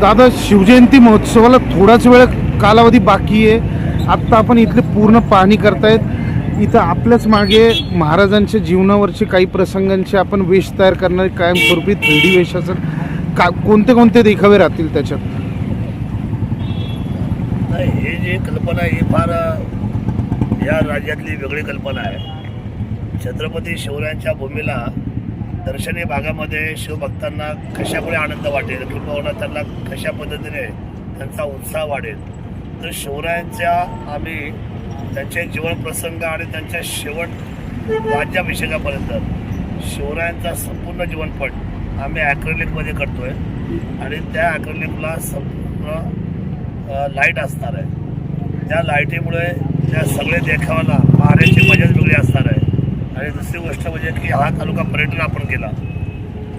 दादा शिवजयंती महोत्सवाला थोडाच वेळ कालावधी बाकी आहे. आत्ता आपण इथले पूर्ण पाहणी करतायत. इथं आपल्याच मागे महाराजांच्या जीवनावरचे काही प्रसंगांचे आपण वेश तयार करणारे कायमस्वरूपी थ्री डी वेश असेल का कोणते कोणते देखावे राहतील त्याच्यात? हे जे कल्पना आहे ही फार या राज्यातली वेगळी कल्पना आहे. छत्रपती शिवरायांच्या भूमीला दर्शनीय भागामध्ये शिवभक्तांना कशामुळे आनंद वाटेल किंवा त्यांना कशा पद्धतीने त्यांचा उत्साह वाढेल? तर शिवरायांच्या आम्ही त्यांचे जीवनप्रसंग आणि त्यांच्या शेवट राज्याभिषेकापर्यंत शिवरायांचा संपूर्ण जीवनपट आम्ही ॲक्रेलिकमध्ये करतो आहे आणि त्या ॲक्रेलिकला संपूर्ण लाइट असणार आहे. त्या लाईटीमुळे त्या सगळे देखावाला पाहण्याची मजाच वेगळी असणार आहे. आणि दुसरी गोष्ट म्हणजे की हा तालुका पर्यटन आपण केला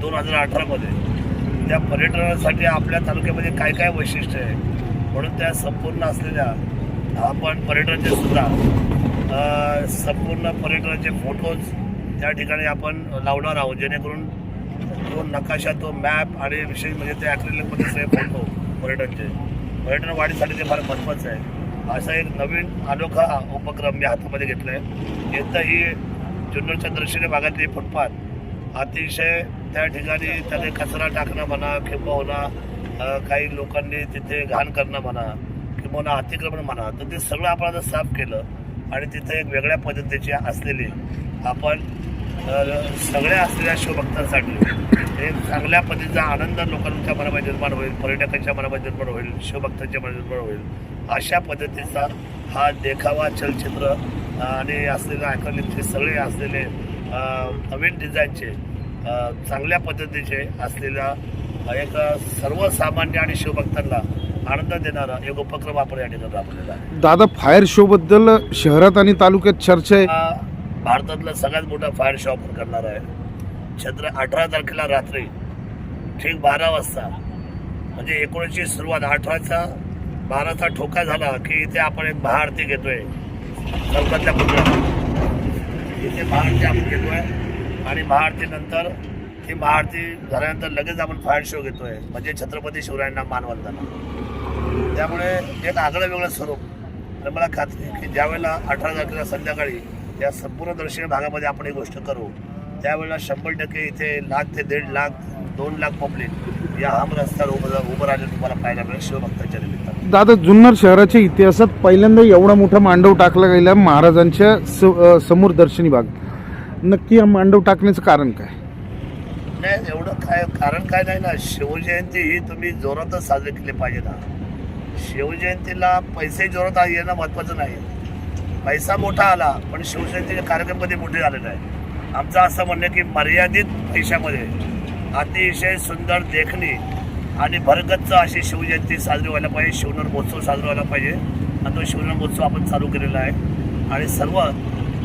दोन हजार अठरामध्ये त्या पर्यटनासाठी आपल्या तालुक्यामध्ये काय काय वैशिष्ट्य आहे? म्हणून त्या संपूर्ण असलेल्या आपण पर्यटनाचे सुद्धा संपूर्ण पर्यटनाचे फोटोज त्या ठिकाणी आपण लावणार आहोत. जेणेकरून तो नकाशा तो मॅप आणि विशेष म्हणजे ते ॲक्रिलिकमध्ये सगळे फोटो पर्यटनचे. पर्यटन वाढीसाठी ते फार महत्त्वाचं आहे. असा एक नवीन अनोखा उपक्रम मी हातामध्ये घेतला आहे एकदा ही जुन्नरच्या दर्शनी भागातली फुटपाथ अतिशय त्या ठिकाणी त्याने कचरा टाकणं म्हणा किंबहुना काही लोकांनी तिथे घाण करणं म्हणा किंबहुना अतिक्रमण म्हणा तर ते सगळं आपण आता साफ केलं आणि तिथे एक वेगळ्या पद्धतीची असलेली आपण सगळ्या असलेल्या शिवभक्तांसाठी एक चांगल्या पद्धतीचा आनंद लोकांच्या मनामध्ये निर्माण होईल पर्यटकांच्या मनामध्ये निर्माण होईल शिवभक्तांच्या मनात निर्माण होईल अशा पद्धतीचा हा देखावा चलचित्र आणि असलेले आयकॉनिकचे सगळे असलेले नवीन डिझाईनचे चांगल्या पद्धतीचे असलेल्या एक सर्वसामान्य आणि शिवभक्तांना आनंद देणारा एक उपक्रम आपण या ठिकाणी राबवलेला आहे. दादा फायर शो बद्दल शहरात आणि तालुक्यात चर्चा आहे. हा भारतातला सगळ्यात मोठा फायर शो आपण करणार आहे. छत्र अठरा तारखेला रात्री ठीक बारा वाजता म्हणजे एकोणीसची सुरुवात अठराचा बाराचा ठोका झाला की इथे आपण एक महाआरती घेतोय. चौकातल्या पुतळ्यात इथे महाआरती आपण घेतो आहे आणि महाआरतीनंतर ही महाआरती झाल्यानंतर लगेच आपण फायर शो घेतोय. म्हणजे छत्रपती शिवरायांना मानवंदना त्यामुळे एक आगळं वेगळं स्वरूप. आणि मला खात्री की ज्यावेळेला अठरा तारखेला संध्याकाळी या संपूर्ण दर्शनीय भागामध्ये आपण ही गोष्ट करू त्यावेळेला शंभर टक्के इथे लाख ते दीड लाख दोन लाख पब्लिक या हम रस्त्यावर उभं उभं राहिले तुम्हाला पाहायला मिळेल. शिवभक्ताच्या निमित्तानं. दादा जुन्नर शहराच्या इतिहासात पहिल्यांदा एवढा मोठा मांडव टाकला गेला महाराजांच्या स- समोर दर्शनी भाग. नक्की हा मांडव टाकण्याचं कारण काय? नाही एवढं काय कारण काय नाही ना शिवजयंती ही तुम्ही जोरातच साजरी केली पाहिजे ना. शिवजयंतीला पैसे जोरात येणं महत्त्वाचं नाही. पैसा मोठा आला पण शिवजयंतीचे कार्यक्रम कधी मोठे झाले नाही आमचं असं म्हणणं आहे की मर्यादित पैशामध्ये अतिशय सुंदर देखणी आणि भरगच्च अशी शिवजयंती साजरी व्हायला पाहिजे शिवनर महोत्सव साजरा व्हायला पाहिजे. आणि तो शिवनर महोत्सव आपण चालू केलेला आहे. आणि सर्व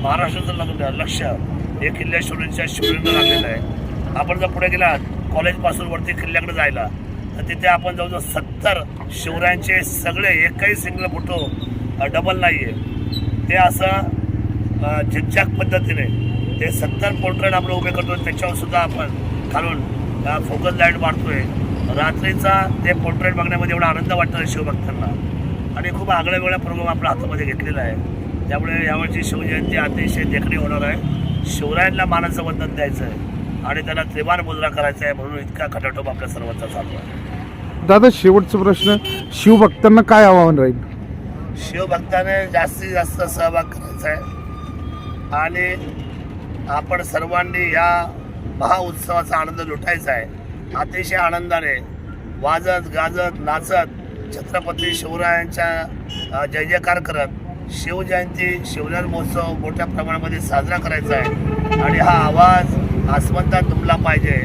महाराष्ट्राचं लग्न लक्ष हे किल्ल्या शिवनेरीच्या शिवनेरीनं लागलेलं आहे. आपण जर पुढे गेला कॉलेजपासून वरती किल्ल्याकडे जायला तर तिथे आपण जवळजवळ सत्तर शिवरायांचे सगळे एकही सिंगल फोटो डबल नाही आहे ते असं झिकझॅक पद्धतीने ते सत्तर पोर्ट्रेट आपण उभे करतो त्याच्यावर सुद्धा आपण खालून फोकस लाइट मारतोय. रात्रीचा ते पोर्ट्रेट बघण्यामध्ये एवढा आनंद वाटतो शिवभक्तांना आणि खूप आगळ्या वेगळा प्रोग्राम आपल्या हातामध्ये घेतलेला आहे. त्यामुळे यावर्षी शिवजयंती अतिशय देखणी होणार आहे. शिवरायांना मानाचं वंदन द्यायचं आहे. आणि त्यांना त्रिवार मुद्रा करायचा आहे म्हणून इतका खटाटोप आपल्या सर्वांचा चालू आहे. दादा शेवटचा प्रश्न शिवभक्तांना काय आव्हान राहील? शिवभक्ताने जास्तीत जास्त सहभाग करायचा आहे. आणि आपण सर्वांनी या महाउत्सवाचा आनंद लुटायचा आहे. अतिशय आनंदाने वाजत गाजत नाचत छत्रपती शिवरायांच्या जय जयकार करत शिवजयंती शिवनेर महोत्सव मोठ्या प्रमाणामध्ये साजरा करायचा आहे. आणि हा आवाज आसमंतात दुमला पाहिजे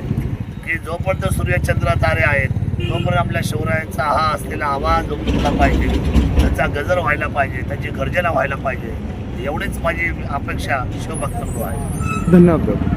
की जोपर्यंत सूर्यचंद्र तारे आहेत तोपर्यंत आपल्या शिवरायांचा हा असलेला आवाज उमटला पाहिजे. त्याचा गजर व्हायला पाहिजे त्याची गर्जना व्हायला पाहिजे. एवढीच माझी अपेक्षा शिवभक्तांकडून आहे. धन्यवाद